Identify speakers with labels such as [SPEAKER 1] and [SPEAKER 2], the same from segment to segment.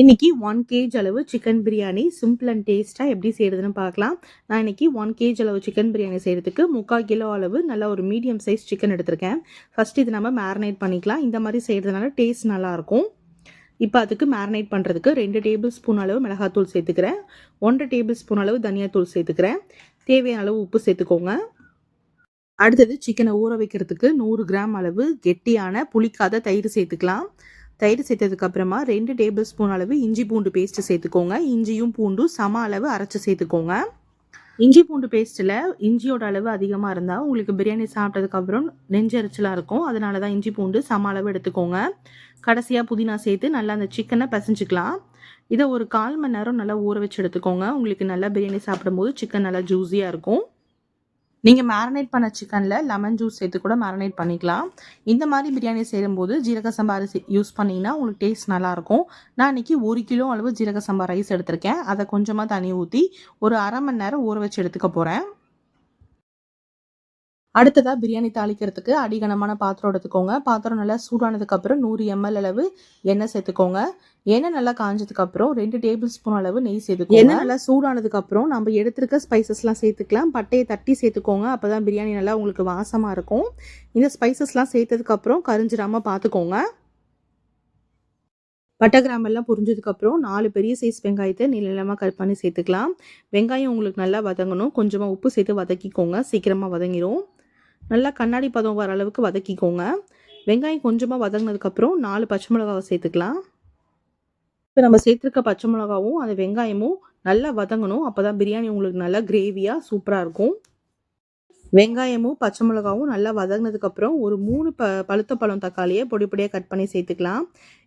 [SPEAKER 1] இன்னைக்கு one gauge அளவு chicken biryani. Simple and டேஸ்ட்டாக எப்படி செய்கிறதுன்னு பார்க்கலாம். நான் இன்னைக்கு ஒன் கேஜ் அளவு சிக்கன் பிரியாணி செய்கிறதுக்கு முக்கால் கிலோ அளவு நல்லா ஒரு மீடியம் சைஸ் சிக்கன் எடுத்திருக்கேன். ஃபஸ்ட் இது நம்ம மேரினேட் பண்ணிக்கலாம். இந்த மாதிரி செய்கிறதுனால டேஸ்ட் நல்லாயிருக்கும் இப்போ அதுக்கு மேரினேட் பண்ணுறதுக்கு ரெண்டு டேபிள் ஸ்பூன் அளவு மிளகாத்தூள் சேர்த்துக்கிறேன். ஒன்றரை டேபிள் ஸ்பூன் அளவு தனியாத்தூள் சேர்த்துக்கிறேன். தேவையான அளவு உப்பு சேர்த்துக்கோங்க. அடுத்தது சிக்கனை ஊற வைக்கிறதுக்கு நூறு கிராம் அளவு கெட்டியான புளிக்காத தயிர் சேர்த்துக்கலாம். தயிர் சேர்த்ததுக்கு அப்புறமா ரெண்டு டேபிள் ஸ்பூன் அளவு இஞ்சி பூண்டு பேஸ்ட்டு சேர்த்துக்கோங்க. இஞ்சியும் பூண்டும் சம அளவு அரைச்சி சேர்த்துக்கோங்க. இஞ்சி பூண்டு பேஸ்ட்டில் இஞ்சியோட அளவு அதிகமாக இருந்தால் உங்களுக்கு பிரியாணி சாப்பிட்டதுக்கப்புறம் நெஞ்சரிச்சலாக இருக்கும். அதனால தான் இஞ்சி பூண்டு சம அளவு எடுத்துக்கோங்க. கடைசியாக புதினா சேர்த்து நல்லா அந்த சிக்கனை பிசைஞ்சிக்கலாம். இதை ஒரு கால் மணி நேரம் நல்லா ஊற வச்சு எடுத்துக்கோங்க. உங்களுக்கு நல்லா பிரியாணி சாப்பிடும்போது சிக்கன் நல்லா ஜூஸியாக இருக்கும். நீங்கள் மேரினேட் பண்ண சிக்கனில் லெமன் ஜூஸ் சேர்த்து கூட மேரினேட் பண்ணிக்கலாம். இந்த மாதிரி பிரியாணி செய்யும்போது ஜீரக சம்பா அரிசி யூஸ் பண்ணிங்கன்னா உங்களுக்கு டேஸ்ட் நல்லாயிருக்கும். நான் இன்றைக்கி ஒரு கிலோ அளவு ஜீரக சம்பா ரைஸ் எடுத்திருக்கேன். அதை கொஞ்சமாக தண்ணி ஊற்றி ஒரு அரை மணி நேரம் ஊற வச்சு எடுத்துக்க போகிறேன் அடுத்ததாக பிரியாணி தாளிக்கிறதுக்கு அடிகனமான பாத்திரம் எடுத்துக்கோங்க. பாத்திரம் நல்லா சூடானதுக்கப்புறம் நூறு எம்எல் அளவு எண்ணெய் சேர்த்துக்கோங்க. எண்ணெய் நல்லா காஞ்சதுக்கப்புறம் ரெண்டு டேபிள் ஸ்பூன் அளவு நெய் சேர்த்துக்கோங்க. எண்ணெய் நல்லா சூடானதுக்கப்புறம் நம்ம எடுத்துருக்க ஸ்பைசஸ்லாம் சேர்த்துக்கலாம். பட்டையை தட்டி சேர்த்துக்கோங்க. அப்போ தான் பிரியாணி நல்லா உங்களுக்கு வாசமாக இருக்கும். இந்த ஸ்பைசஸ்லாம் சேர்த்ததுக்கப்புறம் கரிஞ்சிடாமல் பார்த்துக்கோங்க பட்டை கிராமெல்லாம் புரிஞ்சதுக்கப்புறம் நாலு பெரிய சைஸ் வெங்காயத்தை நீளமாக கட் பண்ணி சேர்த்துக்கலாம். வெங்காயம் உங்களுக்கு நல்லா வதங்கணும். கொஞ்சமாக உப்பு சேர்த்து வதக்கிக்கோங்க. சீக்கிரமாக வதங்கிடும் நல்லா கண்ணாடி பதம் வர அளவுக்கு வதக்கிக்கோங்க. வெங்காயம் கொஞ்சமாக வதங்கினதுக்கப்புறம் நாலு பச்சை மிளகாவை சேர்த்துக்கலாம். இப்போ நம்ம சேர்த்துருக்க பச்சை மிளகாவும் அந்த வெங்காயமும் நல்லா வதங்கணும். அப்போ தான் பிரியாணி உங்களுக்கு நல்லா கிரேவியாக சூப்பராக இருக்கும். வெங்காயமும் பச்சை மிளகாவும் நல்லா வதங்கினதுக்கப்புறம் ஒரு மூணு ப பழுத்த பழம் தக்காளியை பொடி பொடியாக கட் பண்ணி சேர்த்துக்கலாம்.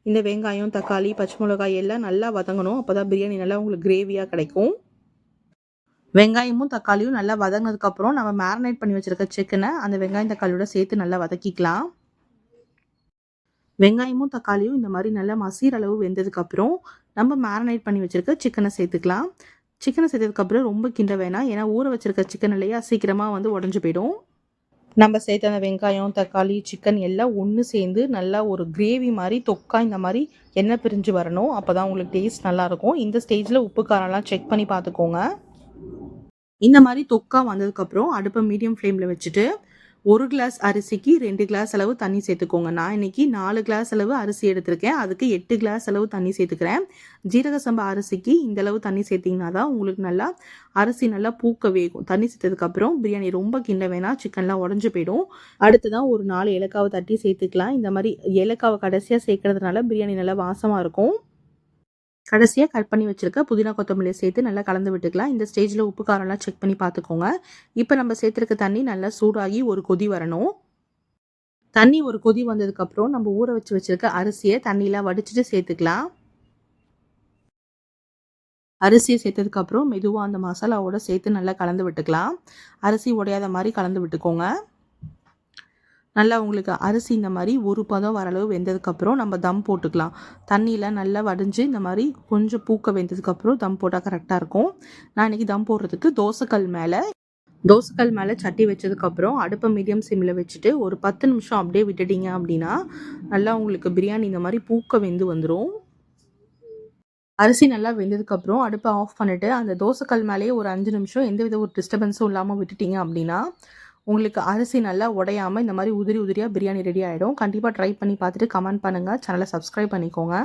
[SPEAKER 1] இந்த வெங்காயம் தக்காளி பச்சை மிளகாய் எல்லாம் நல்லா வதங்கணும். அப்போ தான் பிரியாணி நல்லா உங்களுக்கு கிரேவியாக கிடைக்கும். வெங்காயமும் தக்காளியும் நல்லா வதங்கினதுக்கப்புறம் நம்ம மேரினேட் பண்ணி வச்சுருக்க சிக்கனை அந்த வெங்காயம் தக்காளியோட சேர்த்து நல்லா வதக்கிக்கலாம். வெங்காயமும் தக்காளியும் இந்த மாதிரி நல்லா மசீர் அளவு வெந்ததுக்கப்புறம் நம்ம மேரினேட் பண்ணி வச்சுருக்க சிக்கனை சேர்த்துக்கலாம். சிக்கனை சேர்த்ததுக்கப்புறம் ரொம்ப கிண்ட வேணாம். ஏன்னா ஊற வச்சுருக்க சிக்கன் இல்லையா சீக்கிரமாக வந்து உடஞ்சி போயிடும். நம்ம சேர்த்த அந்த வெங்காயம் தக்காளி சிக்கன் எல்லாம் ஒன்று சேர்ந்து நல்லா ஒரு கிரேவி மாதிரி தொக்கா இந்த மாதிரி எண்ணெய் பிரிஞ்சு வரணும். அப்போ தான் உங்களுக்கு டேஸ்ட் நல்லாயிருக்கும் இந்த ஸ்டேஜில் உப்பு காரம்லாம் செக் பண்ணி பார்த்துக்கோங்க. இந்த மாதிரி தொக்கா வந்ததுக்கப்புறம் அடுப்பை மீடியம் ஃப்ளேமில் வச்சுட்டு ஒரு கிளாஸ் அரிசிக்கு ரெண்டு கிளாஸ் அளவு தண்ணி சேர்த்துக்கோங்க. நான் இன்னைக்கு நாலு கிளாஸ் அளவு அரிசி எடுத்திருக்கேன். அதுக்கு எட்டு கிளாஸ் அளவு தண்ணி சேர்த்துக்கிறேன். ஜீரக சம்பா அரிசிக்கு இந்த அளவு தண்ணி சேர்த்திங்கன்னா தான் உங்களுக்கு நல்லா அரிசி நல்லா பூக்க வேகும். தண்ணி சேர்த்ததுக்கப்புறம் பிரியாணி ரொம்ப கிண்ட வேணாம். சிக்கன்லாம் உடஞ்சி போயிடும். அடுத்ததான் ஒரு நாலு ஏலக்காவை தட்டி சேர்த்துக்கலாம். இந்த மாதிரி ஏலக்காவை கடைசியாக சேர்க்கறதுனால பிரியாணி நல்லா வாசமாக இருக்கும். கடைசியாக கட் பண்ணி வச்சுருக்க புதினா கொத்தமல்லியை சேர்த்து நல்லா கலந்து விட்டுக்கலாம். இந்த ஸ்டேஜில் உப்பு காரம்லாம் செக் பண்ணி பார்த்துக்கோங்க. இப்போ நம்ம சேர்த்துருக்க தண்ணி நல்லா சூடாகி ஒரு கொதி வரணும். தண்ணி ஒரு கொதி வந்ததுக்கப்புறம் நம்ம ஊற வச்சு வச்சுருக்க அரிசியை தண்ணியில் வடிச்சிட்டு சேர்த்துக்கலாம். அரிசியை சேர்த்ததுக்கப்புறம் மெதுவாக அந்த மசாலாவோட சேர்த்து நல்லா கலந்து விட்டுக்கலாம். அரிசி உடையாத மாதிரி கலந்து விட்டுக்கோங்க. நல்லா உங்களுக்கு அரிசி இந்த மாதிரி ஒரு பதம் வரளவு வெந்ததுக்கப்புறம் நம்ம தம் போட்டுக்கலாம். தண்ணியில் நல்லா வடிஞ்சு இந்த மாதிரி கொஞ்சம் பூக்க வெந்ததுக்கப்புறம் தம் போட்டால் கரெக்டாக இருக்கும். நான் இன்றைக்கி தம் போடுறதுக்கு தோசைக்கல் மேலே தோசைக்கல் மேலே சட்டி வச்சதுக்கப்புறம் அடுப்பை மீடியம் சிம்மில் வச்சுட்டு ஒரு பத்து நிமிஷம் அப்படியே விட்டுட்டீங்க அப்படின்னா நல்லா உங்களுக்கு பிரியாணி இந்த மாதிரி பூக்க வெந்து வந்துடும் அரிசி நல்லா வெந்ததுக்கப்புறம் அடுப்பை ஆஃப் பண்ணிவிட்டு அந்த தோசைக்கல் மேலேயே ஒரு அஞ்சு நிமிஷம் எந்த வித ஒரு டிஸ்டர்பன்ஸும் இல்லாமல் விட்டுட்டீங்க அப்படின்னா உங்களுக்கு அரிசி நல்லா உடையாமல் இந்த மாதிரி உதிரி உதிரியாக பிரியாணி ரெடி ஆகிடும் கண்டிப்பாக ட்ரை பண்ணி பார்த்துட்டு கமெண்ட் பண்ணுங்கள் சேனலை சப்ஸ்கிரைப் பண்ணிக்கோங்க.